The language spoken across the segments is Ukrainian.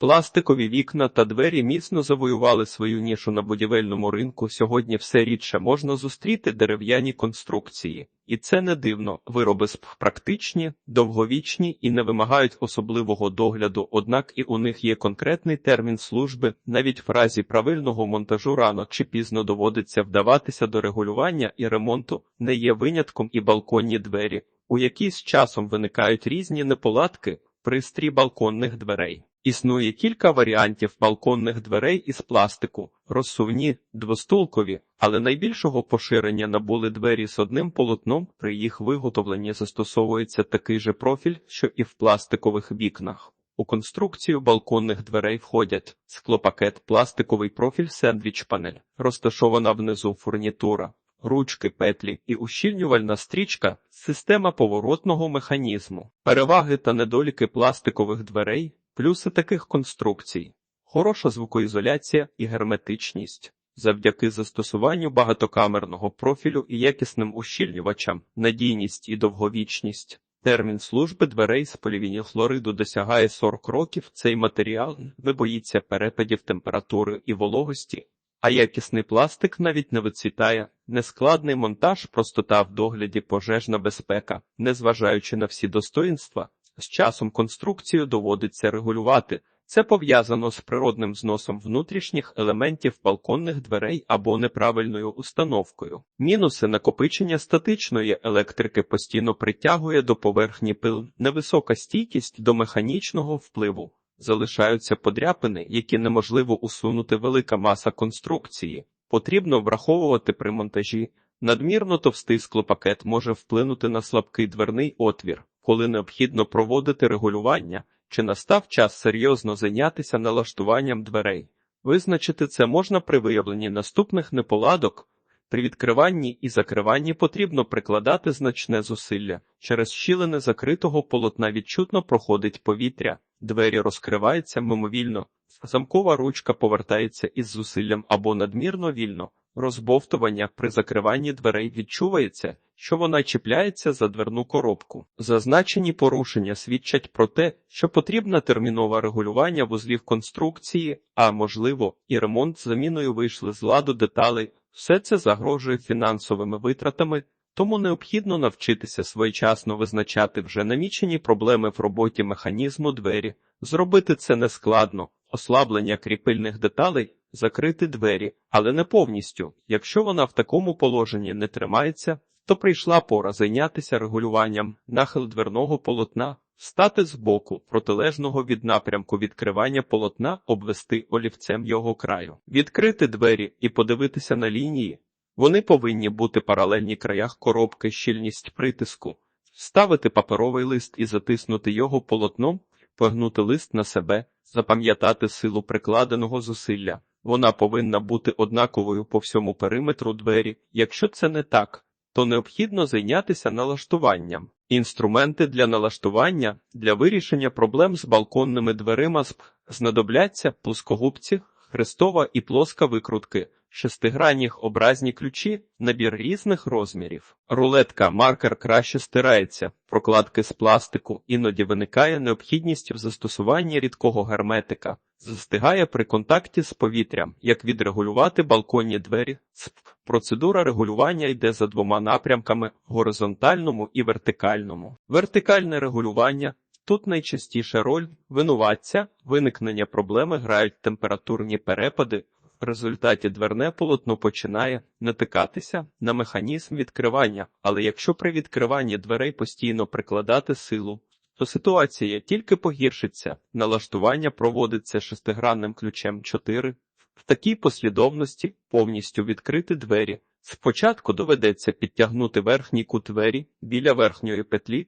Пластикові вікна та двері міцно завоювали свою нішу на будівельному ринку. Сьогодні все рідше можна зустріти дерев'яні конструкції, і це не дивно. Вироби практичні, довговічні і не вимагають особливого догляду. Однак і у них є конкретний термін служби. Навіть в разі правильного монтажу рано чи пізно доводиться вдаватися до регулювання і ремонту. Не є винятком і балконні двері, у які з часом виникають різні неполадки. Пристрій балконних дверей. Існує кілька варіантів балконних дверей із пластику, розсувні, двостулкові, але найбільшого поширення набули двері з одним полотном. При їх виготовленні застосовується такий же профіль, що і в пластикових вікнах. У конструкцію балконних дверей входять склопакет, пластиковий профіль, сендвіч панель, розташована внизу фурнітура, ручки, петлі і ущільнювальна стрічка, система поворотного механізму, переваги та недоліки пластикових дверей, плюси таких конструкцій, хороша звукоізоляція і герметичність. Завдяки застосуванню багатокамерного профілю і якісним ущільнювачам, надійність і довговічність. Термін служби дверей з полівінілхлориду досягає 40 років. Цей матеріал не боїться перепадів температури і вологості, а якісний пластик навіть не вицвітає, нескладний монтаж, простота в догляді, пожежна безпека, незважаючи на всі достоїнства, з часом конструкцію доводиться регулювати. Це пов'язано з природним зносом внутрішніх елементів балконних дверей або неправильною установкою. Мінуси накопичення статичної електрики постійно притягує до поверхні пил, невисока стійкість до механічного впливу. Залишаються подряпини, які неможливо усунути велика маса конструкції. Потрібно враховувати при монтажі. Надмірно товстий склопакет може вплинути на слабкий дверний отвір, коли необхідно проводити регулювання, чи настав час серйозно зайнятися налаштуванням дверей. Визначити це можна при виявленні наступних неполадок. При відкриванні і закриванні потрібно прикладати значне зусилля. Через щілини закритого полотна відчутно проходить повітря, двері розкриваються мимовільно, замкова ручка повертається із зусиллям або надмірно вільно. Розбовтування при закриванні дверей відчувається, що вона чіпляється за дверну коробку. Зазначені порушення свідчать про те, що потрібна термінове регулювання вузлів конструкції, а можливо, і ремонт з заміною вийшли з ладу деталей. Все це загрожує фінансовими витратами, тому необхідно навчитися своєчасно визначати вже намічені проблеми в роботі механізму двері. Зробити це нескладно, ослаблення кріпильних деталей, закрити двері, але не повністю. Якщо вона в такому положенні не тримається, то прийшла пора зайнятися регулюванням нахил дверного полотна, стати збоку, протилежного від напрямку відкривання полотна, обвести олівцем його краю, відкрити двері і подивитися на лінії. Вони повинні бути паралельні краях коробки, щільність притиску, ставити паперовий лист і затиснути його полотном, погнути лист на себе, запам'ятати силу прикладеного зусилля. Вона повинна бути однаковою по всьому периметру двері. Якщо це не так, то необхідно зайнятися налаштуванням. Інструменти для налаштування для вирішення проблем з балконними дверима знадобляться плоскогубці, хрестова і плоска викрутки, шестигранних образні ключі, набір різних розмірів. Рулетка маркер краще стирається, прокладки з пластику, іноді виникає необхідність в застосуванні рідкого герметика. Застигає при контакті з повітрям, як відрегулювати балконні двері. Процедура регулювання йде за двома напрямками: горизонтальному і вертикальному. Вертикальне регулювання тут найчастіше роль винуватця, виникнення проблеми грають температурні перепади. В результаті дверне полотно починає натикатися на механізм відкривання, але якщо при відкриванні дверей постійно прикладати силу, то ситуація тільки погіршиться. Налаштування проводиться шестигранним ключем 4. В такій послідовності повністю відкрити двері. Спочатку доведеться підтягнути верхній кут двері біля верхньої петлі.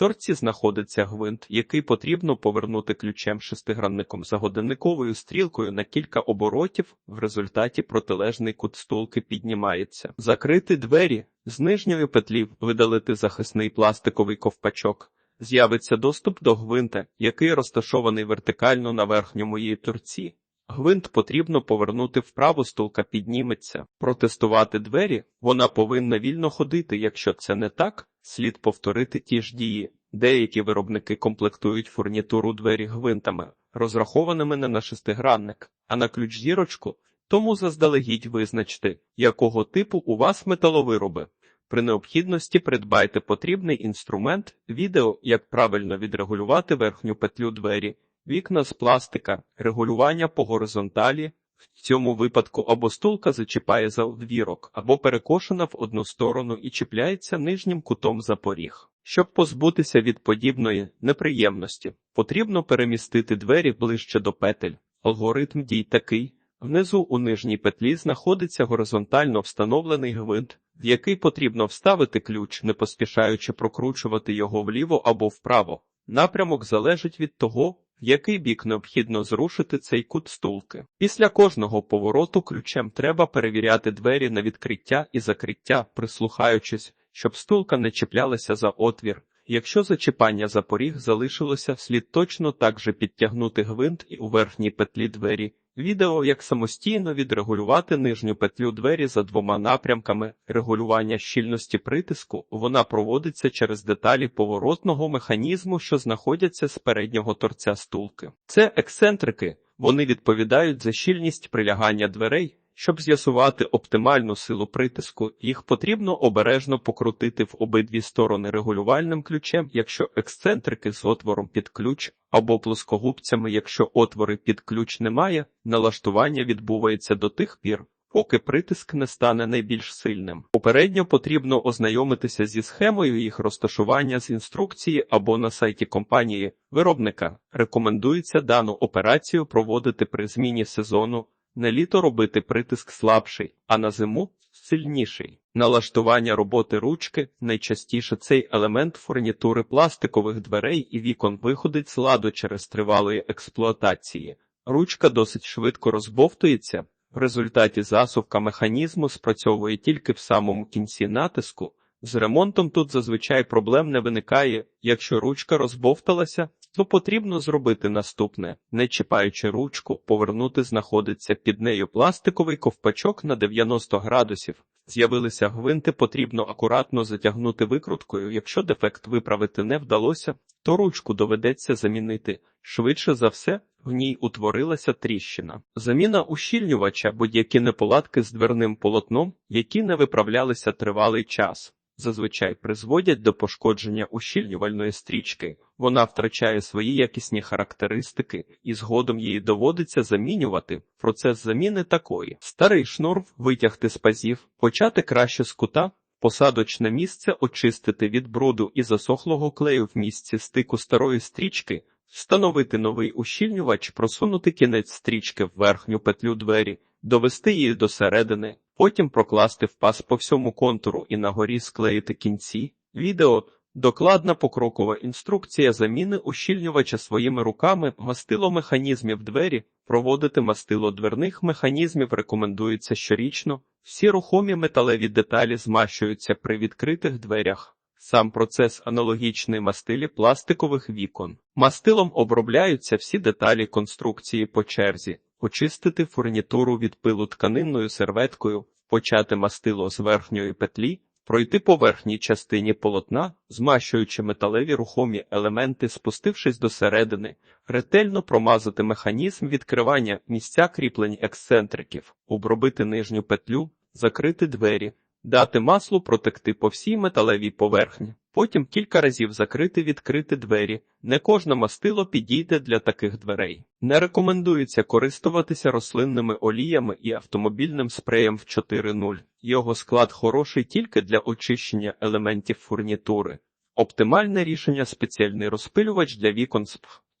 Торці знаходиться гвинт, який потрібно повернути ключем шестигранником за годинниковою стрілкою на кілька оборотів. В результаті протилежний кут стулки піднімається. Закрити двері з нижньої петлі видалити захисний пластиковий ковпачок з'явиться доступ до гвинта, який розташований вертикально на верхньому її торці. Гвинт потрібно повернути вправо, стулка підніметься. Протестувати двері вона повинна вільно ходити. Якщо це не так, слід повторити ті ж дії. Деякі виробники комплектують фурнітуру двері гвинтами, розрахованими не на шестигранник, а на ключ зірочку, тому заздалегідь визначте, якого типу у вас металовироби. При необхідності придбайте потрібний інструмент, відео, як правильно відрегулювати верхню петлю двері, вікна з пластика, регулювання по горизонталі. В цьому випадку або стулка зачіпає за одвірок, або перекошена в одну сторону і чіпляється нижнім кутом за поріг. Щоб позбутися від подібної неприємності, потрібно перемістити двері ближче до петель. Алгоритм дій такий. Внизу у нижній петлі знаходиться горизонтально встановлений гвинт, в який потрібно вставити ключ, не поспішаючи прокручувати його вліво або вправо. Напрямок залежить від того, в який бік необхідно зрушити цей кут стулки. Після кожного повороту ключем треба перевіряти двері на відкриття і закриття, прислухаючись, щоб стулка не чіплялася за отвір. Якщо зачіпання за поріг залишилося, слід точно так же підтягнути гвинт і у верхній петлі двері. Відео як самостійно відрегулювати нижню петлю двері за двома напрямками регулювання щільності притиску. Вона проводиться через деталі поворотного механізму, що знаходяться з переднього торця стулки. Це ексцентрики. Вони відповідають за щільність прилягання дверей. Щоб з'ясувати оптимальну силу притиску, їх потрібно обережно покрутити в обидві сторони регулювальним ключем, якщо ексцентрики з отвором під ключ, або плоскогубцями, якщо отвори під ключ немає, налаштування відбувається до тих пір, поки притиск не стане найбільш сильним. Попередньо потрібно ознайомитися зі схемою їх розташування з інструкції або на сайті компанії виробника. Рекомендується дану операцію проводити при зміні сезону. На літо робити притиск слабший, а на зиму сильніший. Налаштування роботи ручки найчастіше цей елемент фурнітури пластикових дверей і вікон виходить з ладу через тривалої експлуатації. Ручка досить швидко розбовтується. В результаті засувка механізму спрацьовує тільки в самому кінці натиску. З ремонтом тут зазвичай проблем не виникає, якщо ручка розбовталася, то потрібно зробити наступне, не чіпаючи ручку, повернути знаходиться під нею пластиковий ковпачок на 90 градусів. З'явилися гвинти, потрібно акуратно затягнути викруткою. Якщо дефект виправити не вдалося, то ручку доведеться замінити. Швидше за все, в ній утворилася тріщина. Заміна ущільнювача будь-які неполадки з дверним полотном, які не виправлялися тривалий час зазвичай призводять до пошкодження ущільнювальної стрічки. Вона втрачає свої якісні характеристики, і згодом її доводиться замінювати. Процес заміни такої: старий шнур витягти з пазів, почати краще з кута. Посадочне місце очистити від бруду і засохлого клею в місці стику старої стрічки, встановити новий ущільнювач, просунути кінець стрічки в верхню петлю двері, довести її до середини, потім прокласти в пас по всьому контуру і на горі склеїти кінці. Відео докладна покрокова інструкція заміни ущільнювача своїми руками, мастило механізмів двері, проводити мастило дверних механізмів рекомендується щорічно. Всі рухомі металеві деталі змащуються при відкритих дверях. Сам процес аналогічний мастилі пластикових вікон. Мастилом обробляються всі деталі конструкції по черзі, очистити фурнітуру від пилу тканинною серветкою, почати мастило з верхньої петлі, пройти по верхній частині полотна, змащуючи металеві рухомі елементи, спустившись до середини, ретельно промазати механізм відкривання місця кріплень ексцентриків, обробити нижню петлю, закрити двері. Дати маслу протекти по всій металевій поверхні, потім кілька разів закрити відкрити двері. Не кожне мастило підійде для таких дверей. Не рекомендується користуватися рослинними оліями і автомобільним спреєм в 4.0. Його склад хороший тільки для очищення елементів фурнітури. Оптимальне рішення спеціальний розпилювач для вікон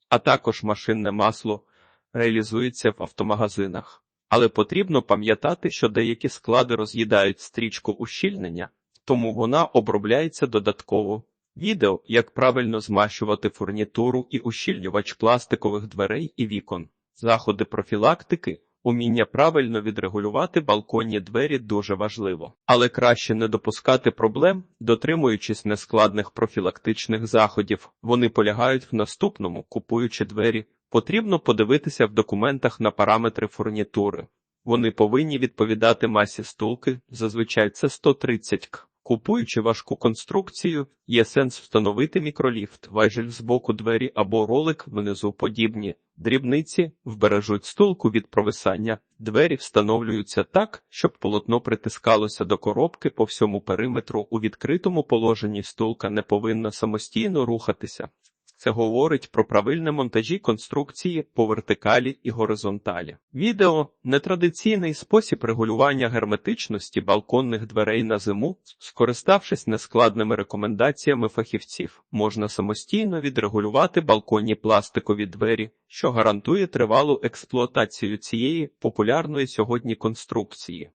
а також машинне масло реалізується в автомагазинах. Але потрібно пам'ятати, що деякі склади роз'їдають стрічку ущільнення, тому вона обробляється додатково. Відео, як правильно змащувати фурнітуру і ущільнювач пластикових дверей і вікон, заходи профілактики, уміння правильно відрегулювати балконні двері дуже важливо, але краще не допускати проблем, дотримуючись нескладних профілактичних заходів. Вони полягають в наступному, купуючи двері. Потрібно подивитися в документах на параметри фурнітури. Вони повинні відповідати масі стулки, зазвичай це 130 к. Купуючи важку конструкцію, є сенс встановити мікроліфт, важіль з боку двері або ролик внизу подібні. Дрібниці вбережуть стулку від провисання. Двері встановлюються так, щоб полотно притискалося до коробки по всьому периметру. У відкритому положенні стулка не повинна самостійно рухатися. Це говорить про правильне монтажі конструкції по вертикалі і горизонталі. Відео нетрадиційний спосіб регулювання герметичності балконних дверей на зиму, скориставшись нескладними рекомендаціями фахівців, можна самостійно відрегулювати балконні пластикові двері, що гарантує тривалу експлуатацію цієї популярної сьогодні конструкції.